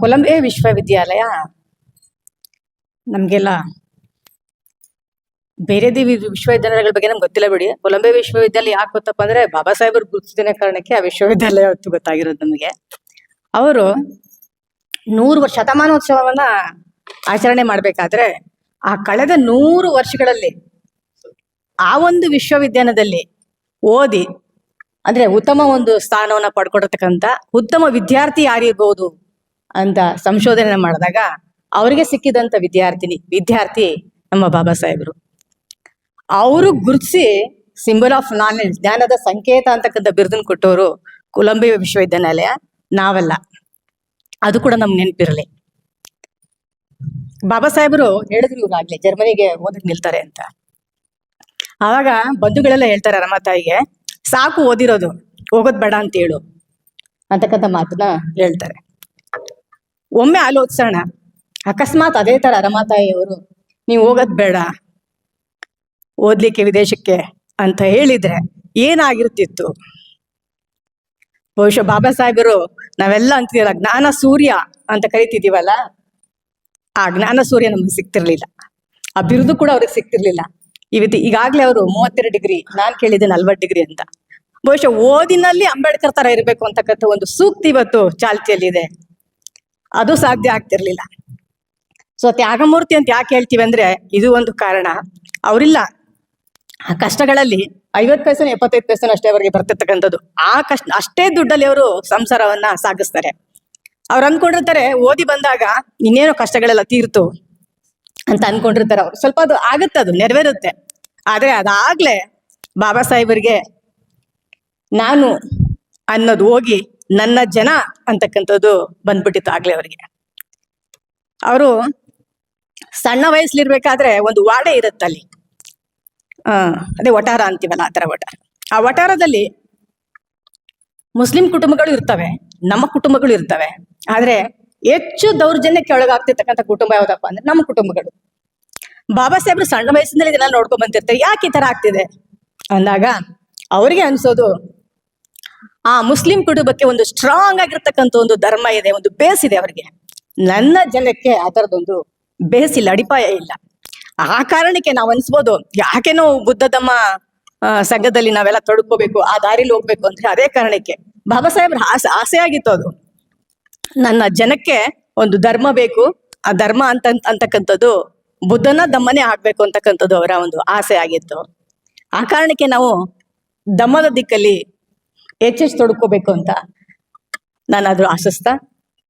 Colombia ವಿಶ್ವವಿದ್ಯಾಲಯ. ನಮಗೆಲ್ಲ ಬೇರೆ ದಿ ವಿಶ್ವವಿದ್ಯಾಲಯಗಳ ಬಗ್ಗೆ ನಮ್ಗೆ ಗೊತ್ತಿಲ್ಲ ಬಿಡಿ. ಕೊಲಂಬಿಯಾ ವಿಶ್ವವಿದ್ಯಾಲಯ ಯಾಕೆ ಗೊತ್ತಪ್ಪ ಅಂದ್ರೆ ಬಾಬಾ ಸಾಹೇಬರು ಗುರುತಿಸಿದ ಕಾರಣಕ್ಕೆ ಆ ವಿಶ್ವವಿದ್ಯಾಲಯ ಹೊತ್ತು ಗೊತ್ತಾಗಿರೋದು ನಮಗೆ. ಅವರು ನೂರು ವರ್ಷ ಶತಮಾನೋತ್ಸವವನ್ನ ಆಚರಣೆ ಮಾಡ್ಬೇಕಾದ್ರೆ ಆ ಕಳೆದ ನೂರು ವರ್ಷಗಳಲ್ಲಿ ಆ ಒಂದು ವಿಶ್ವವಿದ್ಯಾಲಯದಲ್ಲಿ ಓದಿ, ಅಂದ್ರೆ ಉತ್ತಮ ಒಂದು ಸ್ಥಾನವನ್ನ ಪಡ್ಕೊಡತಕ್ಕಂತ ಉತ್ತಮ ವಿದ್ಯಾರ್ಥಿ ಯಾರಿರ್ಬೋದು ಅಂತ ಸಂಶೋಧನೆ ಮಾಡಿದಾಗ ಅವರಿಗೆ ಸಿಕ್ಕಿದಂತ ವಿದ್ಯಾರ್ಥಿನಿ, ವಿದ್ಯಾರ್ಥಿ ನಮ್ಮ ಬಾಬಾ ಸಾಹೇಬರು. ಅವರು ಗುರುತಿಸಿ ಸಿಂಬಲ್ ಆಫ್ ನಾಲೆಡ್ಜ್ ಜ್ಞಾನದ ಸಂಕೇತ ಅಂತಕ್ಕಂಥ ಬಿರುದನ್ನು ಕೊಟ್ಟವರು ಕೊಲಂಬಿ ವಿಶ್ವವಿದ್ಯಾನಿಲಯ, ನಾವೆಲ್ಲ. ಅದು ಕೂಡ ನಮ್ಗೆ ನೆನಪಿರಲಿ. ಬಾಬಾ ಸಾಹೇಬರು ಹೇಳಿದ್ರು ಇವ್ರಾಗ್ಲಿ ಜರ್ಮನಿಗೆ ಓದಕ್ ನಿಲ್ತಾರೆ ಅಂತ. ಆವಾಗ ಬಂಧುಗಳೆಲ್ಲ ಹೇಳ್ತಾರೆ ನಮ್ಮ ತಾಯಿಗೆ, ಸಾಕು ಓದಿರೋದು, ಹೋಗೋದ್ ಬೇಡ ಅಂತ ಹೇಳು. ಅಂತಕ್ಕಂಥ ಮಾತನ್ನ ಹೇಳ್ತಾರೆ. ಒಮ್ಮೆ ಆಲೋಚಿಸೋಣ ಅಕಸ್ಮಾತ್ ಅದೇ ತರ ರಮಾತಾಯಿಯವರು, ನೀವು ಹೋಗೋದ್ ಬೇಡ. ಓದ್ಲಿಕ್ಕೆ ವಿದೇಶಕ್ಕೆ ಅಂತ ಹೇಳಿದ್ರೆ ಏನಾಗಿರ್ತಿತ್ತು? ಬಹುಶಃ ಬಾಬಾ ಸಾಹೇಬರು, ನಾವೆಲ್ಲ ಅಂತೀವಲ್ಲ ಜ್ಞಾನ ಸೂರ್ಯ ಅಂತ ಕರಿತಿದ್ದೀವಲ್ಲ? ಆ ಜ್ಞಾನ ಸೂರ್ಯ ನಮ್ಗೆ ಸಿಗ್ತಿರ್ಲಿಲ್ಲ. ಆ ಬಿರುದು ಕೂಡ ಅವ್ರಿಗೆ ಸಿಗ್ತಿರ್ಲಿಲ್ಲ. ಇವತ್ತು ಈಗಾಗ್ಲೇ ಅವರು ಮೂವತ್ತೆರಡು ಡಿಗ್ರಿ, ನಾನ್ ಕೇಳಿದ್ದೆ ನಲ್ವತ್ತು ಡಿಗ್ರಿ ಅಂತ. ಬಹುಶಃ ಓದಿನಲ್ಲಿ ಅಂಬೇಡ್ಕರ್ ತರ ಇರಬೇಕು ಅಂತಕ್ಕಂಥ ಒಂದು ಸೂಕ್ತಿ ಇವತ್ತು ಚಾಲ್ತಿಯಲ್ಲಿದೆ. ಅದು ಸಾಧ್ಯ ಆಗ್ತಿರ್ಲಿಲ್ಲ. ಸೊ ತ್ಯಾಗಮೂರ್ತಿ ಅಂತ ಯಾಕೆ ಹೇಳ್ತೀವಿ ಅಂದ್ರೆ ಇದು ಒಂದು ಕಾರಣ. ಅವರಿಲ್ಲ. ಆ ಕಷ್ಟಗಳಲ್ಲಿ ಐವತ್ತು ಪೈಸೆ ಎಪ್ಪತ್ತೈದು ಪೈಸೆನ ಅಷ್ಟೇ ಅವರಿಗೆ ಬರ್ತಿರ್ತಕ್ಕಂಥದ್ದು. ಆ ಕಷ್ಟ, ಅಷ್ಟೇ ದುಡ್ಡಲ್ಲಿ ಅವರು ಸಂಸಾರವನ್ನ ಸಾಗಿಸ್ತಾರೆ. ಅವ್ರು ಅನ್ಕೊಂಡಿರ್ತಾರೆ, ಓದಿ ಬಂದಾಗ ಇನ್ನೇನೋ ಕಷ್ಟಗಳೆಲ್ಲ ತೀರ್ತು ಅಂತ ಅನ್ಕೊಂಡಿರ್ತಾರೆ ಅವ್ರು. ಸ್ವಲ್ಪ ಅದು ಆಗುತ್ತೆ, ಅದು ನೆರವೇರುತ್ತೆ. ಆದ್ರೆ ಅದಾಗ್ಲೇ ಬಾಬಾ ಸಾಹೇಬರಿಗೆ ನಾನು ಅನ್ನೋದು ಹೋಗಿ ನನ್ನ ಜನ ಅಂತಕ್ಕಂಥದ್ದು ಬಂದ್ಬಿಟ್ಟಿತ್ತು ಆಗ್ಲೇ ಅವರಿಗೆ. ಅವರು ಸಣ್ಣ ವಯಸ್ಸಲ್ಲಿರ್ಬೇಕಾದ್ರೆ ಒಂದು ವಾಡೆ ಇರುತ್ತೆ ಅಲ್ಲಿ. ಆ, ಅದೇ ವಟಾರ ಅಂತೀವಲ್ಲ ಆ ಥರ ವಟಾರ. ಆ ವಟಾರದಲ್ಲಿ ಮುಸ್ಲಿಂ ಕುಟುಂಬಗಳು ಇರ್ತವೆ, ನಮ್ಮ ಕುಟುಂಬಗಳು ಇರ್ತವೆ. ಆದ್ರೆ ಹೆಚ್ಚು ದೌರ್ಜನ್ಯಕ್ಕೆ ಒಳಗಾಗ್ತಿರ್ತಕ್ಕಂಥ ಕುಟುಂಬ ಯಾವ್ದಪ್ಪ ಅಂದ್ರೆ ನಮ್ಮ ಕುಟುಂಬಗಳು. ಬಾಬಾ ಸಾಹೇಬ್ರು ಸಣ್ಣ ವಯಸ್ಸಿನಲ್ಲಿ ಇದನ್ನ ನೋಡ್ಕೊಂಡ್ ಬಂದಿರ್ತಾರೆ. ಯಾಕೆ ಈ ತರ ಆಗ್ತಿದೆ? ಅಂದಾಗ ಅವ್ರಿಗೆ ಅನ್ಸೋದು ಆ ಮುಸ್ಲಿಂ ಕುಟುಂಬಕ್ಕೆ ಒಂದು ಸ್ಟ್ರಾಂಗ್ ಆಗಿರ್ತಕ್ಕಂಥ ಒಂದು ಧರ್ಮ ಇದೆ ಒಂದು ಬೇಸ್ ಇದೆ ಅವರಿಗೆ. ನನ್ನ ಜನಕ್ಕೆ ಆ ಥರದೊಂದು ಬೇಸ್ ಇಲ್ಲ ಅಡಿಪಾಯ ಇಲ್ಲ. ಆ ಕಾರಣಕ್ಕೆ ನಾವು ಅನ್ಸ್ಬೋದು ಯಾಕೆನೋ ಬುದ್ಧ ಧಮ್ಮ ಆ, ಸಂಘದಲ್ಲಿ ನಾವೆಲ್ಲ ತೊಡ್ಕೋಬೇಕು ಆ ದಾರಿಲಿ ಹೋಗ್ಬೇಕು ಅಂದ್ರೆ ಅದೇ ಕಾರಣಕ್ಕೆ. ಬಾಬಾ ಸಾಹೇಬ್ರ ಆಸೆ ಆಸೆ ಆಗಿತ್ತು ಅದು. ನನ್ನ ಜನಕ್ಕೆ ಒಂದು ಧರ್ಮ ಬೇಕು ಆ ಧರ್ಮ ಅಂತ ಅಂತಕ್ಕಂಥದ್ದು ಬುದ್ಧನ ದಮ್ಮನೇ ಆಗ್ಬೇಕು ಅಂತಕ್ಕಂಥದ್ದು ಅವರ ಒಂದು ಆಸೆ ಆಗಿತ್ತು. ಆ ಕಾರಣಕ್ಕೆ ನಾವು ದಮ್ಮದ ದಿಕ್ಕಲ್ಲಿ ಹೆಚ್ಚೆಚ್ಚು ತೊಡ್ಕೋಬೇಕು ಅಂತ. ನಾನು ಅದು ಆಶಿಸ್ತಾ?